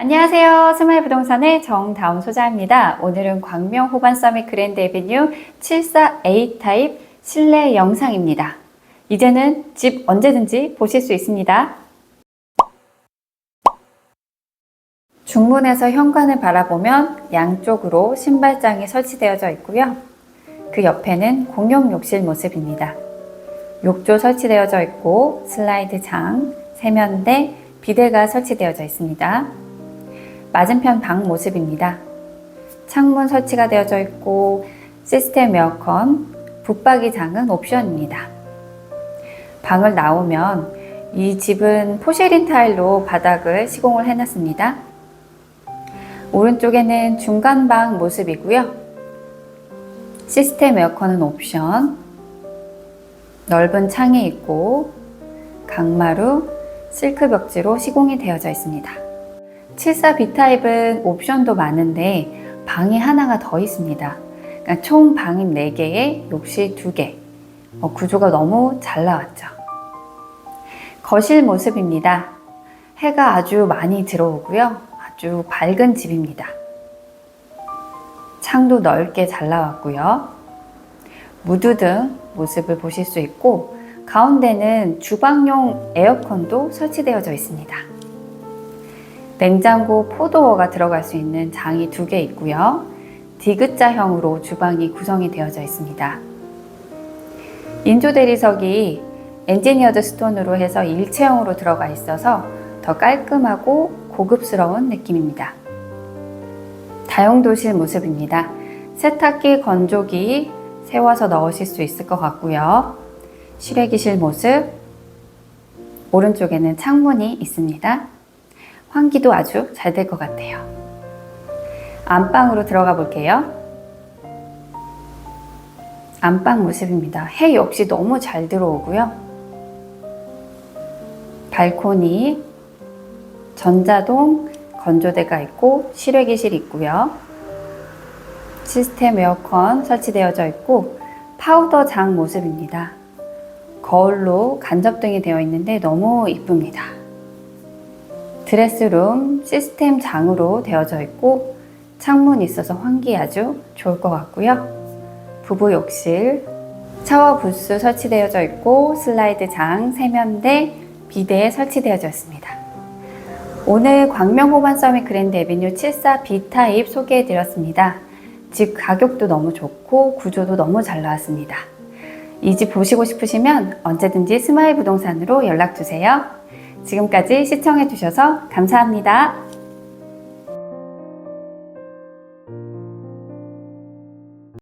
안녕하세요. 스마일 부동산의 정다운 소장입니다. 오늘은 광명 호반 서밋 그랜드 에비뉴 74A 타입 실내 영상입니다. 이제는 집 언제든지 보실 수 있습니다. 중문에서 현관을 바라보면 양쪽으로 신발장이 설치되어져 있고요. 그 옆에는 공용 욕실 모습입니다. 욕조 설치되어져 있고 슬라이드 장, 세면대, 비데가 설치되어져 있습니다. 맞은편 방 모습입니다. 창문 설치가 되어져 있고 시스템 에어컨, 붙박이장은 옵션입니다. 방을 나오면 이 집은 포쉐린 타일로 바닥을 시공을 해놨습니다. 오른쪽에는 중간방 모습이고요. 시스템 에어컨은 옵션, 넓은 창이 있고 강마루, 실크 벽지로 시공이 되어져 있습니다. 74B 타입은 옵션도 많은데 방이 하나가 더 있습니다. 그러니까 총 방이 4개에 욕실 2개. 어, 구조가 너무 잘 나왔죠. 거실 모습입니다. 해가 아주 많이 들어오고요. 아주 밝은 집입니다. 창도 넓게 잘 나왔고요. 무드등 모습을 보실 수 있고 가운데는 주방용 에어컨도 설치되어져 있습니다. 냉장고 포도어가 들어갈 수 있는 장이 두 개 있고요. 디귿자형으로 주방이 구성이 되어져 있습니다. 인조 대리석이 엔지니어드 스톤으로 해서 일체형으로 들어가 있어서 더 깔끔하고 고급스러운 느낌입니다. 다용도실 모습입니다. 세탁기, 건조기 세워서 넣으실 수 있을 것 같고요. 실외기실 모습, 오른쪽에는 창문이 있습니다. 환기도 아주 잘 될 것 같아요. 안방으로 들어가 볼게요. 안방 모습입니다. 해 역시 너무 잘 들어오고요. 발코니, 전자동 건조대가 있고 실외기실 있고요. 시스템 에어컨 설치되어져 있고 파우더 장 모습입니다. 거울로 간접등이 되어 있는데 너무 이쁩니다. 드레스룸 시스템 장으로 되어져 있고 창문이 있어서 환기 아주 좋을 것 같고요. 부부 욕실, 샤워 부스 설치되어져 있고 슬라이드 장, 세면대, 비대 설치되어져 있습니다. 오늘 광명 호반 서밋 그랜드 에비뉴 74B 타입 소개해 드렸습니다. 집 가격도 너무 좋고 구조도 너무 잘 나왔습니다. 이 집 보시고 싶으시면 언제든지 스마일 부동산으로 연락 주세요. 지금까지 시청해 주셔서 감사합니다.